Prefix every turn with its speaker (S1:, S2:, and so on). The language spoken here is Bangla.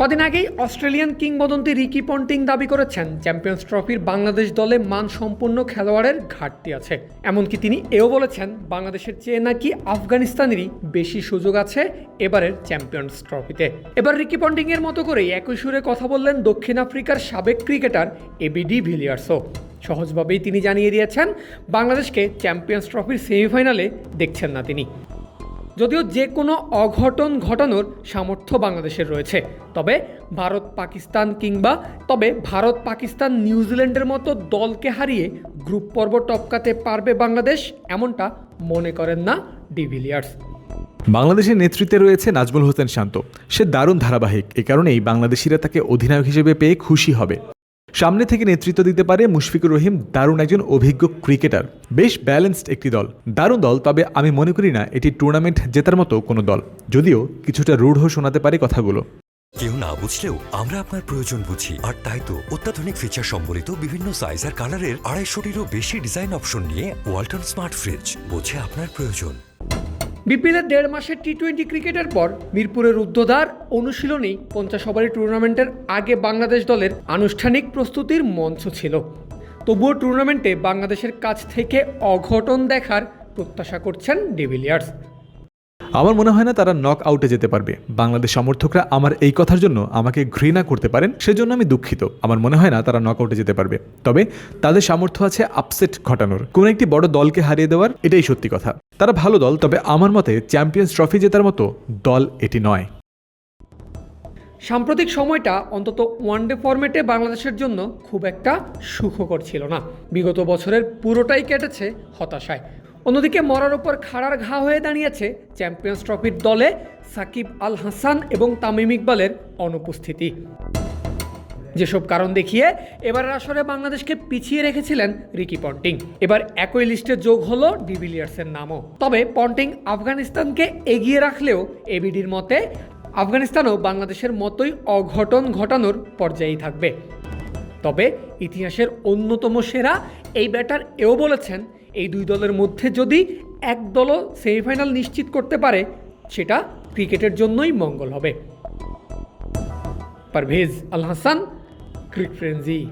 S1: কদিন আগেই অস্ট্রেলিয়ান কিংবদন্তি রিকি পন্টিং দাবি করেছেন, চ্যাম্পিয়ন্স ট্রফির বাংলাদেশ দলে মানসম্পন্ন খেলোয়াড়ের ঘাটতি আছে। এমনকি তিনি এও বলেছেন, বাংলাদেশের চেয়ে নাকি আফগানিস্তানেরই বেশি সুযোগ আছে এবারের চ্যাম্পিয়ন্স ট্রফিতে। এবার রিকি পন্টিং এর মতো করেই একই সুরে কথা বললেন দক্ষিণ আফ্রিকার সাবেক ক্রিকেটার এবিডি ভিলিয়ার্সও। সহজভাবেই তিনি জানিয়ে দিয়েছেন, বাংলাদেশকে চ্যাম্পিয়ন্স ট্রফির সেমিফাইনালে দেখছেন না তিনি। যদিও যে কোনো অঘটন ঘটানোর সামর্থ্য বাংলাদেশের রয়েছে। তবে ভারত, পাকিস্তান কিংবা তবে ভারত, পাকিস্তান, নিউজিল্যান্ডের মতো দলকে হারিয়ে গ্রুপ পর্ব টপকাতে পারবে বাংলাদেশ, এমনটা মনে করেন না ডিভিলিয়ার্স
S2: বাংলাদেশের নেতৃত্বে রয়েছে নাজমুল হোসেন শান্ত। সে দারুণ ধারাবাহিক। এ কারণেই বাংলাদেশিরা তাকে অধিনায়ক হিসেবে পেয়ে খুশি হবে। সামনে থেকে নেতৃত্ব দিতে পারে মুশফিকুর রহিম দারুণ একজন অভিজ্ঞ ক্রিকেটার। বেশ ব্যালেন্সড একটি দল। দারুণ দল তবে আমি মনে করি না এটি টুর্নামেন্ট জেতার মতো কোনো দল। যদিও কিছুটা রূঢ় শোনাতে পারে কথাগুলো।
S3: কেউ না বুঝলেও আমরা আপনার প্রয়োজন বুঝি। আর তাই তো অত্যাধুনিক ফিচার সম্বলিত বিভিন্ন সাইজ আর কালারের আড়াইশোটিরও বেশি ডিজাইন অপশন নিয়ে ওয়ালটন স্মার্ট ফ্রিজ বোঝে আপনার প্রয়োজন।
S1: বিপিএলের দেড় মাসের টি টোয়েন্টি ক্রিকেটের পর মিরপুরের উদ্যোধার অনুশীলনেই পঞ্চাশ ওভারের টুর্নামেন্টের আগে বাংলাদেশ দলের আনুষ্ঠানিক প্রস্তুতির মঞ্চ ছিল। তবুও টুর্নামেন্টে বাংলাদেশের কাছ থেকে অঘটন দেখার প্রত্যাশা করছেন ডিভিলিয়ার্স।
S2: আমার মনে হয় না তারা নক আউটে যেতে পারবে। বাংলাদেশ সমর্থকরা আমার এই কথার জন্য আমাকে ঘৃণা করতে পারেন, সেজন্য আমি দুঃখিত। আমার মনে হয় না তারা নক আউটে যেতে পারবে। তবে তাদের সামর্থ্য আছে আপসেট ঘটানোর। কোন একটি বড় দলকে হারিয়ে দেওয়ার, এটাই সত্যি কথা। তারা ভালো দল, তবে আমার মতে চ্যাম্পিয়ন্স ট্রফি জেতার মতো দল এটি নয়।
S1: সাম্প্রতিক সময়টা অন্তত ওয়ানডে ফরম্যাটে বাংলাদেশের জন্য খুব একটা সুখকর ছিল না। বিগত বছরের পুরোটাই কেটেছে হতাশায়। অন্যদিকে মরার ওপর খাড়ার ঘা হয়ে দাঁড়িয়েছে চ্যাম্পিয়ন্স ট্রফির দলে সাকিব আল হাসান এবং তামিম ইকবালের অনুপস্থিতি। যেসব কারণ দেখিয়ে এবারের আসরে বাংলাদেশকে পিছিয়ে রেখেছিলেন রিকি পন্টিং। এবার একই লিস্টে যোগ হলো ডিভিলিয়ার্সের নামও। তবে পন্টিং আফগানিস্তানকে এগিয়ে রাখলেও এবিডির মতে আফগানিস্তানও বাংলাদেশের মতোই অঘটন ঘটানোর পর্যায়েই থাকবে। তবে ইতিহাসের অন্যতম সেরা এই ব্যাটার এও বলেছেন, এই দুই দলের মধ্যে যদি এক দলও সেমিফাইনাল নিশ্চিত করতে পারে, সেটা ক্রিকেটের জন্যই মঙ্গল হবে। পারভেজ আল হাসান ক্রিক ফ্রেন্সি।